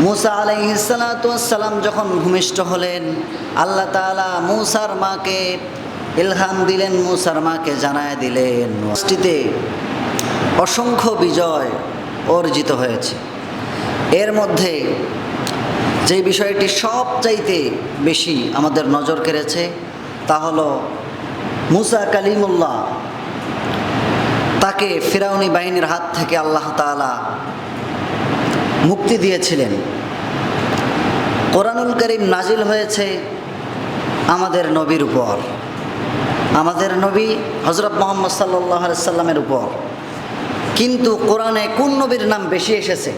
মুসা আলাইহিসালাম যখন ভূমিষ্ঠ হলেন, আল্লাহ তাআলা মুসার মাকে ইলহাম দিলেন, মুসার মাকে জানায় দিলেন। অষ্টিতে অসংখ্য বিজয় অর্জিত হয়েছে। এর মধ্যে যে বিষয়টি সবচাইতে বেশি আমাদের নজর কেড়েছে, তা হলো মুসা কালিমুল্লাহ। তাকে ফিরাউনি বাহিনীর হাত থেকে আল্লাহ তাআলা মুক্তি দিয়েছিলেন। কোরআনুল করিম নাজিল হয়েছে আমাদের নবীর উপর। আমাদের নবী হজরত মোহাম্মদ সাল্লাহ সাল্লামের উপর। কিন্তু কোরআনে কোন নবীর নাম বেশি এসেছে?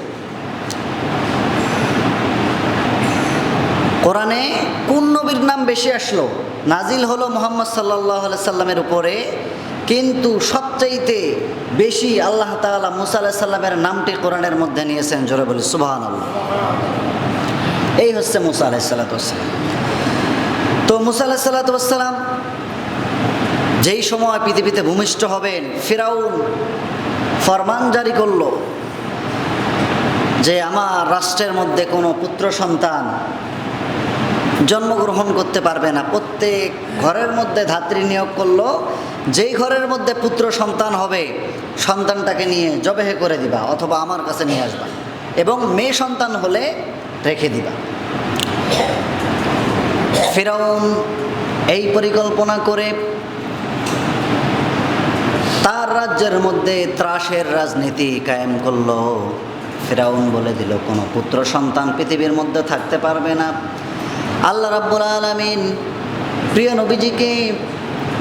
কোরআনে কোন নবীর নাম বেশি আসলো? নাজিল হলো মোহাম্মদ সাল্লাহ সাল্লামের উপরে কিন্তু সবচাইতে বেশি আল্লাহ তাআলা মুসা আলাহ সাল্লামের নামটি কোরআনের মধ্যে নিয়েছেন, জোরে বলি সুবাহান আল্লাহ এই হচ্ছে মুসা আলাহ সাল্লাতাম তো মুসা আলাহ সাল্লাতাম যেই সময় পৃথিবীতে ভূমিষ্ঠ হবেন, ফিরাউন ফরমান জারি করল যে আমার রাষ্ট্রের মধ্যে কোনো পুত্র সন্তান জন্মগ্রহণ করতে পারবে না, প্রত্যেক ঘরের মধ্যে ধাত্রী নিয়োগ করল যেই ঘরের মধ্যে পুত্র সন্তান হবে, সন্তানটাকে নিয়ে জবেহে করে দিবা অথবা আমার কাছে নিয়ে আসবা এবং মেয়ে সন্তান হলে রেখে দিবা। ফেরাউন এই পরিকল্পনা করে তার রাজ্যের মধ্যে ত্রাসের রাজনীতি কায়েম করল। ফেরাউন বলে দিল, কোনো পুত্র সন্তান পৃথিবীর মধ্যে থাকতে পারবে না। আল্লাহ রাব্বুল আলমিন প্রিয় নবীজিকে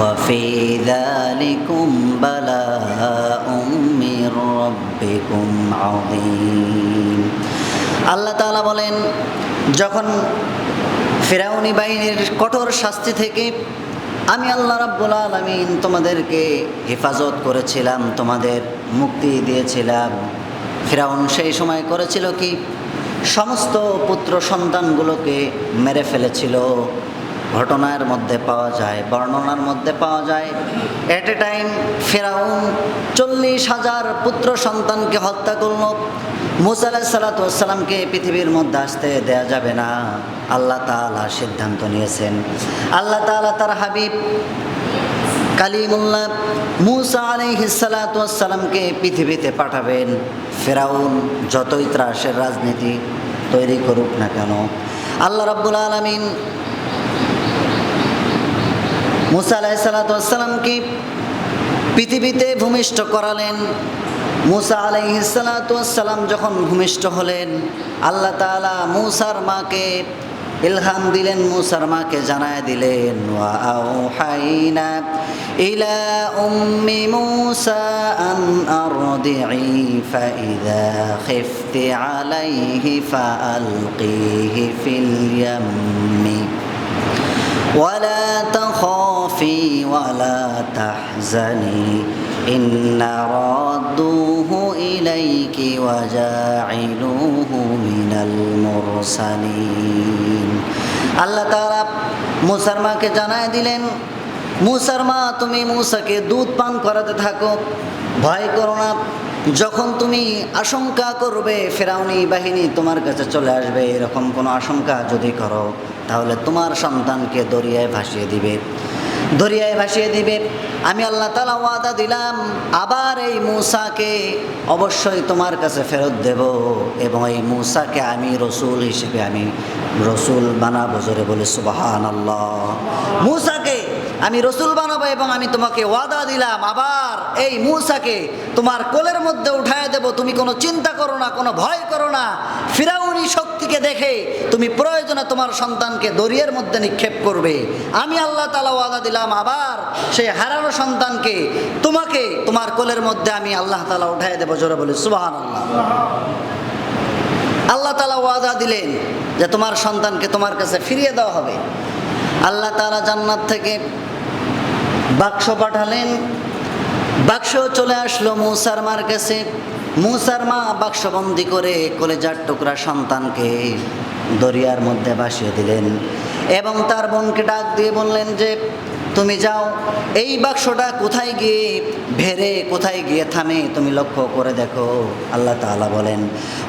وفي ذلكم بلاء من ربكم عظيم আল্লাহ তাআলা বলেন যখন ফেরাউনি বাহিনীর কঠোর শাস্তি থেকে আমি আল্লাহ রাব্বুল আলামিন তোমাদেরকে হেফাজত করেছিলাম তোমাদের মুক্তি দিয়েছিলাম ফেরাউন সেই সময় করেছিল কি সমস্ত পুত্র সন্তানগুলোকে মেরে ফেলেছিল ঘটনার মধ্যে পাওয়া যায়, বর্ণনার মধ্যে পাওয়া যায়। এট এ টাইম ফেরাউন চল্লিশ হাজার পুত্র সন্তানকে হত্যা করল। মুসা আলাহ সাল্লাতামকে পৃথিবীর মধ্যে আসতে দেয়া যাবে না। আল্লাহ তাআলা সিদ্ধান্ত নিয়েছেন। আল্লাহ তাআলা তার হাবিব কালিমুল্লাহ মুসা আলাইহিসালাতামকে পৃথিবীতে পাঠাবেন। ফেরাউন যতই ত্রাসের রাজনীতি তৈরি করুক না কেন, আল্লাহ রাব্বুল আলমিন মুসা আলাইসালাতামকে পৃথিবীতে ভূমিষ্ঠ করালেন? মুসা আলাইহিসালাতাম যখন ভূমিষ্ঠ হলেন, আল্লাহ তাআলা মুসার মাকে ইলহাম দিলেন, মুসার মাকে জানায় দিলেন ইলা উম্মি মুসা আন ইয়াম্মি। ولا تخافي ولا تحزني إن رادوه إليك وجاعلوه من المرسلين আল্লাহ তাআলা মুসার মাকে জানায় দিলেন মুসার মা তুমি মুসাকে দুধ পান করাতে থাকো ভয় করো না যখন তুমি আশঙ্কা করবে ফেরাউনি বাহিনী তোমার কাছে চলে আসবে এরকম কোনো আশঙ্কা যদি করো তাহলে তোমার সন্তানকে দরিয়ায় ভাসিয়ে দিবে। দরিয়ায় ভাসিয়ে দিবে। আমি আল্লাহ তালা ওয়াদা দিলাম, আবার এই মূসাকে অবশ্যই তোমার কাছে ফেরত দেব এবং এই মূসাকে আমি রসুল হিসেবে আমি রসুল বানাবো জোরে বলে সুবাহান আল্লাহ মূসাকে আমি রসুল বানাবো এবং আমি তোমাকে ওয়াদা দিলাম, আবার এই মূসাকে তোমার কোলের মধ্যে উঠায় দেব। তুমি কোনো চিন্তা করো না, কোনো ভয় করো না। ফিরাউনি দেখে তুমি প্রয়োজনে তোমার সন্তানকে দরিয়ার মধ্যে নিক্ষেপ করবে। আমি আল্লাহ তালা ওয়াদা দিলাম, আবার সেই হারানো সন্তানকে তোমাকে তোমার কোলের মধ্যে আমি আল্লাহ তালা উঠায় দেবো, জোরে বলে সুবাহান আল্লাহ আল্লাহ তালা ওয়াদা দিলেন যে তোমার সন্তানকে তোমার কাছে ফিরিয়ে দেওয়া হবে। আল্লাহ তালা জান্নাত থেকে বাক্স পাঠালেন। বাক্স চলে আসলো মৌসার মার কাছে। মৌসার মা বাক্সবন্দি করে কলেজার টুকরা সন্তানকে দরিয়ার মধ্যে ভাসিয়ে দিলেন এবং তার বোনকে ডাক দিয়ে বললেন যে তুমি যাও এই বাক্সটা কোথায় গিয়ে ভেরে কোথায় গিয়ে থামে তুমি লক্ষ্য করে দেখো আল্লাহ তাআলা বলেন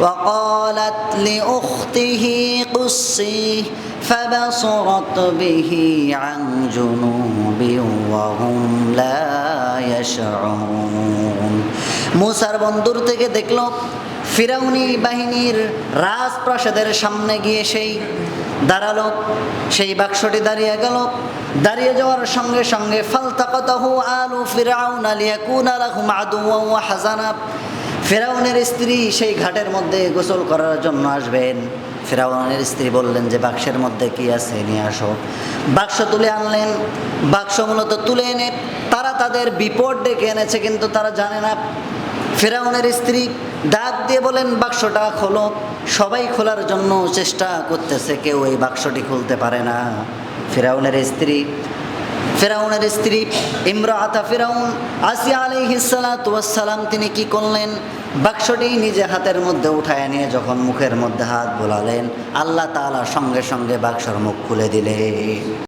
وقالت لأخته قصيه فبصرت به عن جنوب وهم لا يشعرون মুসার বন্দুর থেকে দেখল ফিরাউনি বাহিনীর রাজপ্রাসাদের সামনে গিয়ে সেই দাঁড়াল। সেই বাক্সটি দাঁড়িয়ে গেল। দাঁড়িয়ে যাওয়ার সঙ্গে সঙ্গে, ফালতাকাতাহু আলু ফিরাউন আলিয়াকুন আলাহুম আদুওয়া ওয়া হাজানা। ফেরাউনের স্ত্রী সেই ঘাটের মধ্যে গোসল করার জন্য আসবেন। ফেরাউনের স্ত্রী বললেন, যে বাক্সের মধ্যে কি আছে? নিয়ে আসো। বাক্স তুলে আনলেন। বাক্স মূলত তুলে এনে তারা তাদের বিপদ ডেকে এনেছে, কিন্তু তারা জানে না। ফেরাউনের স্ত্রী ডাক দিয়ে বলেন, বাক্সটা খোলো। সবাই খোলার জন্য চেষ্টা করতেছে, কেউ এই বাক্সটি খুলতে পারে না। ফেরাউনের স্ত্রী ফেরাউনের স্ত্রী ইমরাআতা ফেরাউন, আসিয়া আলাইহিসসালাম তিনি কি করলেন? বাক্সটি নিজে হাতের মধ্যে উঠায় নিয়ে যখন মুখের মধ্যে হাত বোলালেন, আল্লাহ তাআলা সঙ্গে সঙ্গে বাক্সর মুখ খুলে দিলে